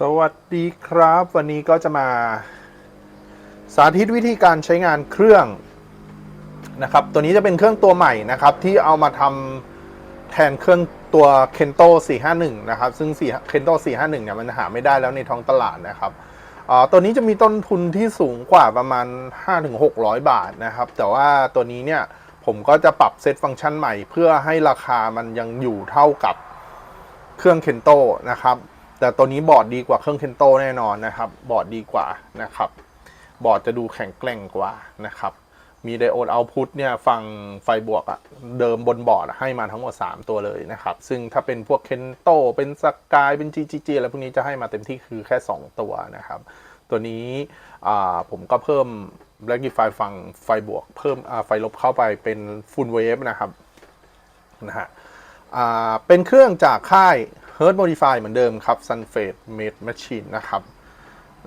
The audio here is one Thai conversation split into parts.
สวัสดีครับ วันนี้ก็จะมา สาธิตวิธีการใช้งานเครื่องนะครับ ตัวนี้จะเป็นเครื่องตัวใหม่นะครับ ที่เอามาทำแทนเครื่องตัว Kento 451 นะครับ ซึ่ง4 Kento 451 เนี่ยมันหาไม่ได้แล้วในท้องตลาดนะครับอ่าตัวนี้จะมีต้นทุนที่สูงกว่าประมาณ 5-600 บาทนะครับ แต่ว่าตัวนี้เนี่ยผมก็จะปรับเซตฟังก์ชันใหม่ เพื่อให้ราคามันยังอยู่เท่ากับเครื่อง Kento นะครับ แต่ตัวนี้บอร์ดดีกว่าเครื่อง Kento แน่นอนนะครับ บอร์ดดีกว่านะครับ บอร์ดจะดูแข็งแกร่งกว่านะครับ มีไดโอดเอาพุตเนี่ยฟังไฟบวกอะเดิมบนบอร์ดให้มาทั้งหมด 3 ตัวเลยนะครับ ซึ่งถ้าเป็นพวก Kento เป็นสกายเป็น GGG อะไรพวกนี้จะให้มาเต็มที่คือแค่ 2 ตัวนะครับ ตัวนี้ผมก็เพิ่ม Blackify ฟังไฟบวกเพิ่มไฟลบเข้าไปเป็น Full Wave นะครับนะฮะเป็นเครื่องจากค่าย Hertz Modify เหมือนเดิมครับ Sunfade Made Machine นะครับ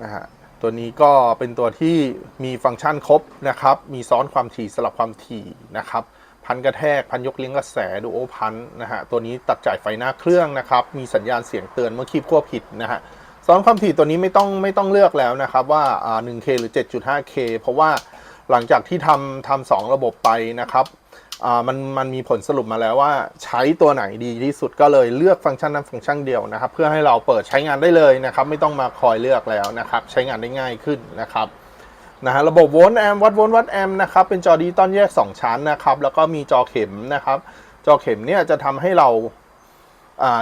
นะฮะตัวนี้ก็เป็นตัวที่มีฟังก์ชันครบนะครับ มีซ้อนความถี่สลับความถี่นะครับ พันกระแทก พันยกเลี้ยงกระแสดูโอพันนะฮะ ตัวนี้ตัดจ่ายไฟหน้าเครื่องนะครับ มีสัญญาณเสียงเตือนเมื่อคีบควบผิดนะฮะ ซ้อนความถี่ตัวนี้ไม่ต้องไม่ต้องเลือกแล้วนะครับว่าอ่า 1K หรือ 7.5K เพราะว่าหลังจากที่ทำทำสองระบบไปนะครับ อ่ามันมันมีผลสรุปมาแล้วว่าใช้ตัวไหนดีที่สุดก็เลยเลือกฟังก์ชันนั้นฟังก์ชันเดียวนะครับ เพื่อให้เราเปิดใช้งานได้เลยนะครับ ไม่ต้องมาคอยเลือกแล้วนะครับ ใช้งานได้ง่ายขึ้นนะครับนะฮะระบบโวลต์แอมวัดโวลต์วัดแอมนะครับเป็นจอดิจิตอลแยก 2 ชั้นนะครับ แล้วก็มีจอเข็มนะครับ จอเข็มเนี่ยจะทำให้เรา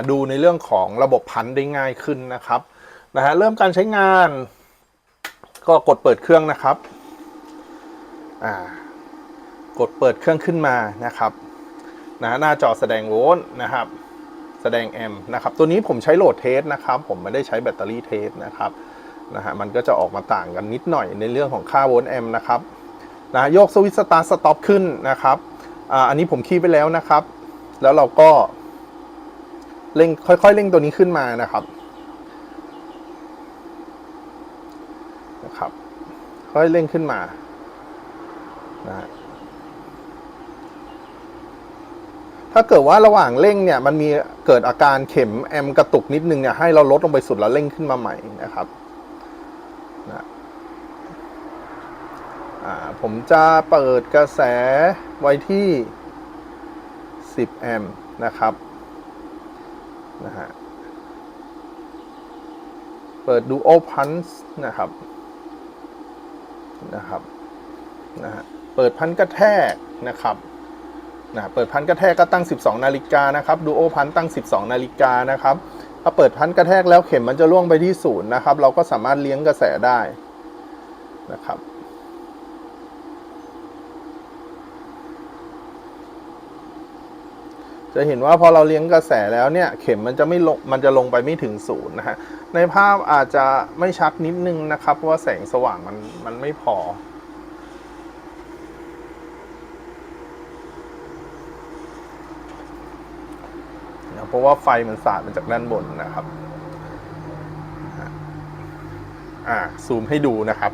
ดูในเรื่องของระบบพันได้ง่ายขึ้นนะครับนะฮะเริ่มการใช้งาน ก็กดเปิดเครื่องนะครับอ่า กดเปิดเครื่องขึ้นมานะครับนะหน้าจอแสดงโวลต์นะครับ แสดงแอมป์นะครับ ตัวนี้ผมใช้โหลดเทสนะครับ ผมไม่ได้ใช้แบตเตอรี่เทสนะครับนะฮะมันก็จะออกมาต่างกันนิดหน่อยในเรื่องของค่าโวลต์แอมป์นะครับนะโยกสวิตช์สตาร์สต็อปขึ้นนะครับอ่าอันนี้ผมคีย์ไปแล้วนะครับ แล้วเราก็เร่งค่อยๆเร่งตัวนี้ขึ้นมานะครับนะครับ ค่อยเร่งขึ้นมานะฮะ ถ้าเกิดว่าระหว่างเร่งเนี่ยมันมีเกิดอาการเข็มแอมกระตุกนิดนึงเนี่ยให้เราลดลงไปสุดแล้วเร่งขึ้นมาใหม่นะครับนะผมจะเปิดกระแสไว้ที่ 10 แอมป์นะครับนะฮะเปิด Duo Punch นะครับนะครับนะฮะเปิดพันกระแทกนะครับ นะเปิดพันกระแทกก็ตั้ง 12 นาฬิกานะครับดูโอพันตั้ง 12 นาฬิกานะครับถ้าเปิดพันกระแทกแล้วเข็มมันจะล่วงไปที่ศูนย์นะครับเราก็สามารถเลี้ยงกระแสได้นะครับจะเห็นว่าพอเราเลี้ยงกระแสแล้วเนี่ยเข็มมันจะไม่ลงมันจะลงไปไม่ถึงศูนย์นะฮะในภาพอาจจะไม่ชัดนิดนึงนะครับเพราะว่าแสงสว่างมันมันไม่พอ นะเพราะว่าไฟมันสาดมาจากด้านบนนะครับ อ่าซูมให้ดูนะครับ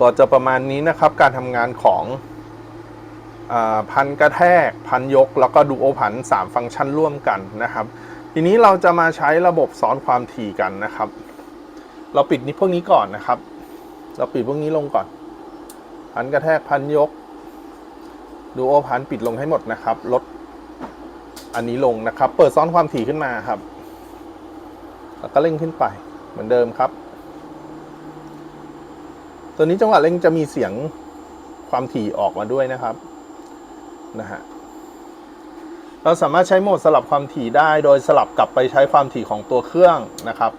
ก็จะประมาณนี้นะครับ การทำงานของอพันกระแทก พันยก แล้วก็ดูโอพัน3ฟังก์ชันร่วมกันนะครับ ทีนี้เราจะมาใช้ระบบซ้อนความถี่กันนะครับ เราปิดนี้พวกนี้ก่อนนะครับ เราปิดพวกนี้ลงก่อน พันกระแทกพันยกดูโอพันปิดลงให้หมดนะครับ ลด อันนี้ลงนะครับ เปิดซ้อนความถี่ขึ้นมาครับ แล้วก็เร่งขึ้นไปเหมือนเดิมครับ ตัวนี้จังหวะเร่งจะมีเสียงความถี่ออกมาด้วยนะครับนะฮะเราสามารถใช้โหมดสลับความถี่ได้ โดยสลับกลับไปใช้ความถี่ของตัวเครื่องนะครับ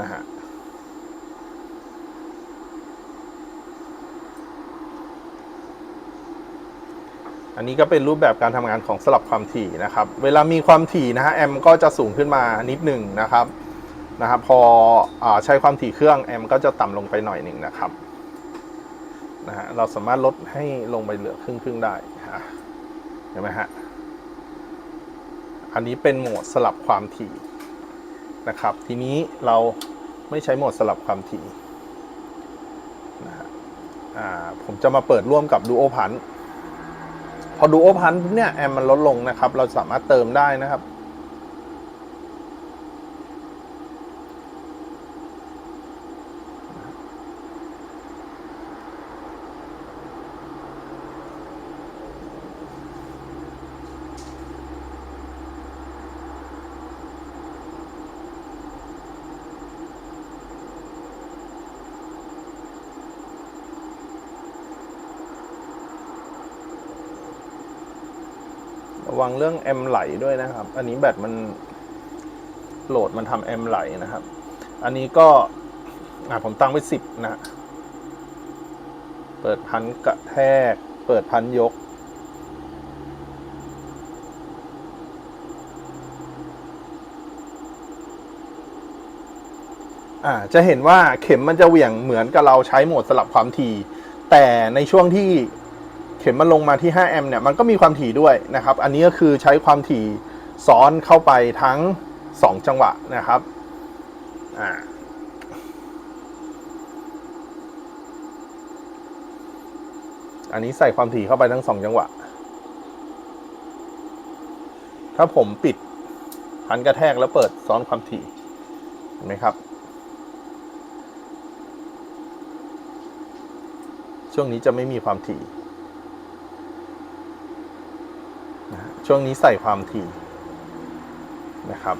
นะฮะ อันนี้ก็เป็นรูปแบบการทำงานของสลับความถี่นะครับ เวลามีความถี่นะฮะแอมก็จะสูงขึ้นมานิดหนึ่งนะครับนะครับพออใช้ความถี่เครื่องแอมก็จะต่ำลงไปหน่อยหนึ่งนะครับนะฮะเราสามารถลดให้ลงไปเหลือครึ่งครึ่งๆได้เห็นไหมฮะอันนี้เป็นโหมดสลับความถี่นะครับ ทีนี้เราไม่ใช้โหมดสลับความถี่นะฮะผมจะมาเปิดร่วมกับ Duo p u n พอดูโอพันเนี่ยแอมมันลดลงนะครับ เราสามารถเติมได้นะครับ วังเรื่องแอมไหลด้วยนะครับ อันนี้แบตมันโหลดมันทำแอมไหลนะครับ อันนี้ก็อ่าผมตั้งไว้สิบนะ เปิดพันกระแทก เปิดพันยก อ่า จะเห็นว่าเข็มมันจะเหวี่ยงเหมือนกับเราใช้โหมดสลับความถี่ แต่ในช่วงที่ เข็มมันลงมาที่ 5 แอมป์เนี่ยมันก็มีความถี่ด้วยนะครับ อันนี้ก็คือใช้ความถี่ซ้อนเข้าไปทั้ง 2 จังหวะนะครับอ่าอันนี้ใส่ความถี่เข้าไปทั้งสองจังหวะ ถ้าผมปิดพันกระแทกแล้วเปิดซ้อนความถี่เห็นไหมครับ ช่วงนี้จะไม่มีความถี่นะฮะ ช่วงนี้ใส่ความถี่นะครับ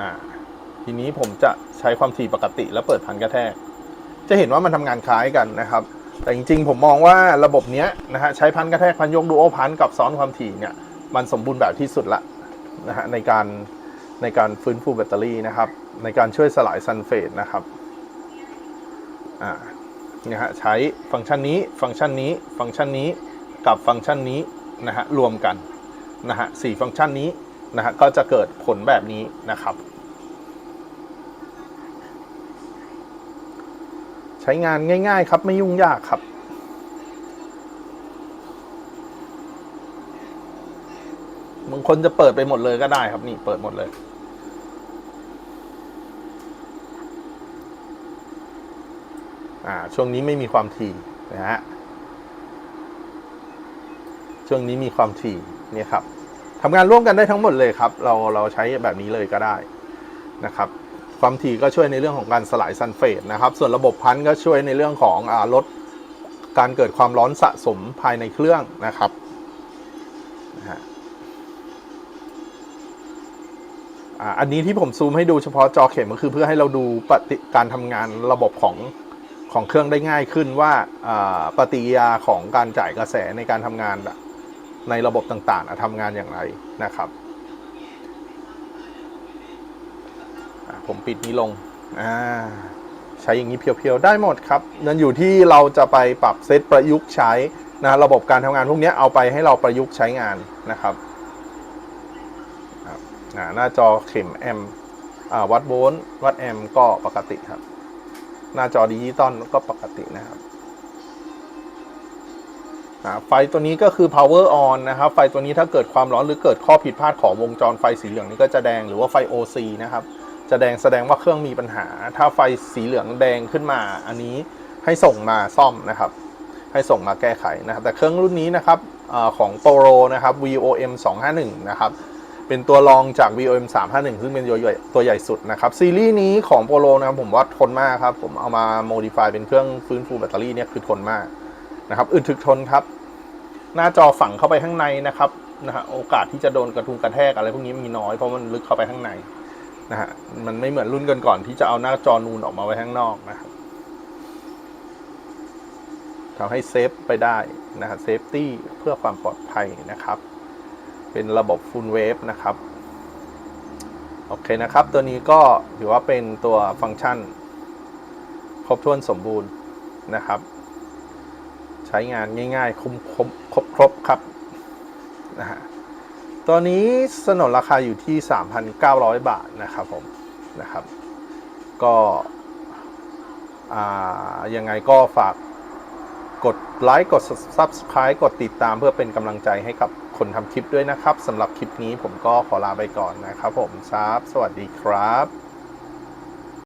อ่าทีนี้ผมจะใช้ความถี่ปกติแล้วเปิดพันกระแทก จะเห็นว่ามันทำงานคล้ายกันนะครับ แต่จริงๆ ผมมองว่าระบบเนี้ยนะฮะใช้พันกระแทกพันยกดูโอพันกับซ้อนความถี่เนี่ยมันสมบูรณ์แบบที่สุดละนะฮะในการในการฟื้นฟูแบตเตอรี่นะครับ ในการช่วยสลายซัลเฟตนะครับอ่านะฮะใช้ฟังก์ชันนี้ฟังก์ชันนี้ ฟังก์ชันนี้กับฟังก์ชันนี้ นะฮะรวมกันนะฮะสี่ฟังก์ชันนี้นะฮะก็จะเกิดผลแบบนี้นะครับ ใช้งานง่าย ๆ ครับไม่ยุ่งยากครับบางคนจะเปิดไปหมดเลยก็ได้ครับนี่เปิดหมดเลยอ่าช่วงนี้ไม่มีความถี่นะฮะ ช่วงนี้มีความถี่เนี่ยครับทำงานร่วมกันได้ทั้งหมดเลยครับ เราเราใช้แบบนี้เลยก็ได้นะครับ ความถี่ก็ช่วยในเรื่องของการสลายซัลเฟตนะครับ ส่วนระบบพันก็ช่วยในเรื่องของอลดการเกิดความร้อนสะสมภายในเครื่องนะครับอันนี้ที่ผมซูมให้ดูเฉพาะจอเข็มก็คือเพื่อให้เราดูปฏิการทำงานระบบของของเครื่องได้ง่ายขึ้นว่าปฏิกิริยาของการจ่ายกระแสในการทำงาน ในระบบต่างๆทำงานอย่างไรนะครับ ผมปิดนี้ลงใช้อย่างนี้เพียวๆ ได้หมดครับนั่นอยู่ที่เราจะไปปรับเซตประยุกต์ใช้นะระบบการทำงานพวกนี้เอาไปให้เราประยุกต์ใช้งานนะครับหน้าจอเข็มแอมวัดโวลต์วัดแอมก็ปกติครับ หน้าจอดิจิตอลก็ปกตินะครับ ไฟตัวนี้ก็คือ power on นะครับ ไฟตัวนี้ถ้าเกิดความร้อนหรือเกิดข้อผิดพลาดของวงจรไฟสีเหลืองนี่ก็จะแดงหรือว่าไฟ OC นะครับ จะแดงแสดงว่าเครื่องมีปัญหา ถ้าไฟสีเหลืองแดงขึ้นมา อันนี้ให้ส่งมาซ่อมนะครับ ให้ส่งมาแก้ไขนะครับ แต่เครื่องรุ่นนี้นะครับอของ Toro นะครับ VOM 251นะครับ เป็นตัวรองจาก VOM 351 ซึ่งเป็นตัวใหญ่ตัวใหญ่สุดนะครับ ซีรีส์นี้ของโปโลนะครับผมว่าทนมากครับ ผมเอามา modify เป็นเครื่องฟื้นฟูแบตเตอรี่เนี่ยคือทนมาก นะครับอึดถึกทนครับ หน้าจอฝังเข้าไปข้างในนะครับนะฮะโอกาสที่จะโดนกระทุงกระแทกอะไรพวกนี้มีน้อยเพราะมันลึกเข้าไปข้างในนะฮะมันไม่เหมือนรุ่นก่อนๆที่จะเอาหน้าจอนูนออกมาไว้ข้างนอกนะครับทำให้เซฟไปได้นะฮะเซฟตี้เพื่อความปลอดภัยนะครับ เป็นระบบ Full Wave นะครับ โอเคนะครับ ตัวนี้ก็ถือว่าเป็นตัวฟังก์ชัน ครบถ้วนสมบูรณ์นะครับ ช้งานง่าย ๆ คุ้มครบครบครบครับนะฮะตัวนี้สนนราคาอยู่ที่ 3,900 บาทนะครับผมนะครับ ก็ยังไงก็ฝากกดไลค์กด Subscribe กดติดตามเพื่อเป็นกำลังใจให้กับคนทำคลิปด้วยนะครับสำหรับคลิปนี้ผมก็ขอลาไปก่อนนะครับผมครับสวัสดีครับ